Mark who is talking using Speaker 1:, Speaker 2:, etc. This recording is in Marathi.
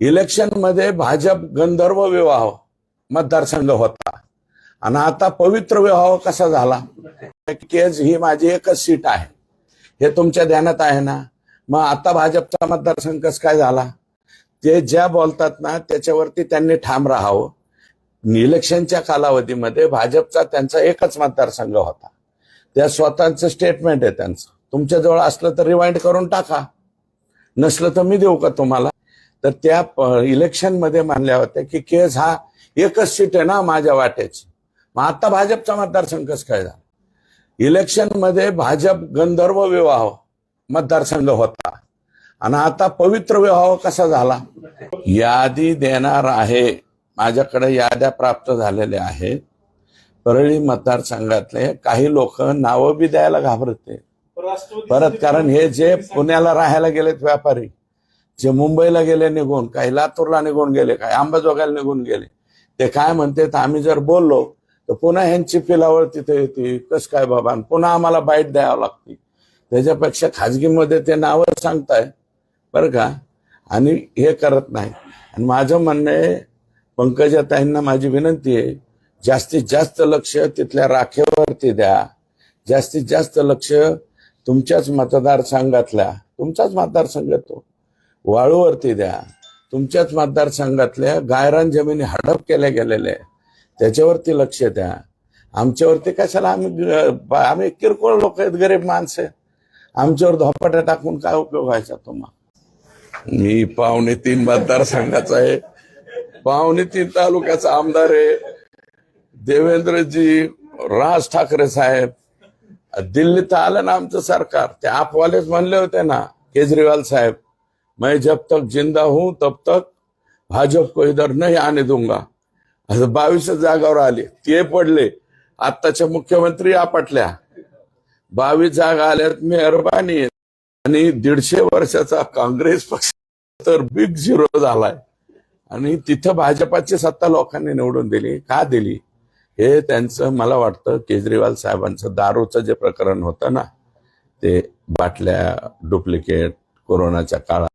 Speaker 1: इलेक्शनमध्ये भाजप गंधर्व विवाह मतदारसंघ होता. आणि आता पवित्र विवाह कसा झाला? केज ही माझी एकच सीट आहे. हे तुमच्या ध्यानात आहे ना? मग आता भाजपचा मतदारसंघ कस काय झाला? ते ज्या बोलतात ना त्याच्यावरती त्यांनी ठाम राहावं. इलेक्शनच्या कालावधीमध्ये भाजपचा त्यांचा एकच मतदारसंघ होता. त्या स्वतःचं स्टेटमेंट आहे त्यांचं. तुमच्याजवळ असलं तर रिवाइंड करून टाका. नसलं तर मी देऊ का तुम्हाला? तर त्या इलेक्शनमध्ये मानल्या होत्या की केस हा एकच सीट आहे ना माझ्या वाट्याची मग आता भाजपचा मतदारसंघ कसं काय झाला? इलेक्शनमध्ये भाजप गंधर्व विवाह मतदारसंघ होता. आणि आता पवित्र विवाह कसा झाला? यादी देणार आहे. माझ्याकडे याद्या प्राप्त झालेल्या आहेत. परळी मतदारसंघातले काही लोक नावं बी द्यायला घाबरते. परत कारण हे जे पुण्याला राहायला गेलेत व्यापारी जे मुंबईला गेले निघून. काही लातूरला निघून गेले काही आंबाजोगायला निघून गेले. ते काय म्हणते आम्ही जर बोललो तर पुन्हा ह्यांची पिलावळ तिथे येते. कस काय बाबा? आणि पुन्हा आम्हाला बाईट द्यावं लागते. त्याच्यापेक्षा खाजगीमध्ये ते नावं सांगताय बरं का? आणि हे करत नाही. आणि माझं म्हणणं आहे पंकजाताईंना माझी विनंती आहे जास्तीत जास्त लक्ष तिथल्या राखेवरती द्या. जास्तीत जास्त लक्ष तुमच्याच मतदारसंघातल्या तुमचाच मतदारसंघ तो. वाळूवरती द्या. तुमच्याच मतदारसंघातल्या गायरान जमिनी हडप केल्या गेलेल्या आहे त्याच्यावरती लक्ष द्या. आमच्यावरती कशाला आम्ही आम्ही किरकोळ लोक आहेत गरीब माणसं. आमच्यावर धोपाट्या टाकून काय उपयोग व्हायचा तुम्हाला? मी पावणे तीन मतदारसंघाचा आहे. पावणे तीन तालुक्याचा आमदार आहे. देवेंद्रजी राज ठाकरे साहेब. दिल्लीत आलं ना आमचं सरकार. ते आपवालेच म्हणले होते ना केजरीवाल साहेब. मैं जब तक जिंदा हूं तब तक भाजप को इधर नहीं आने दूंगा। असं बावीस जागावर आले ते पडले आत्ताच्या मुख्यमंत्री आपटल्या बावीस जागा आल्यात मेहरबानी आणि दीडशे वर्षाचा काँग्रेस पक्ष तर बिग झिरो झालाय। आणि तिथं भाजपाची सत्ता लोकांनी निवडून दिली का दिली? हे त्यांचं मला वाटतं केजरीवाल साहेबांचं दारूचं जे प्रकरण होतं ना ते बाटल्या डुप्लिकेट कोरोनाच्या काळात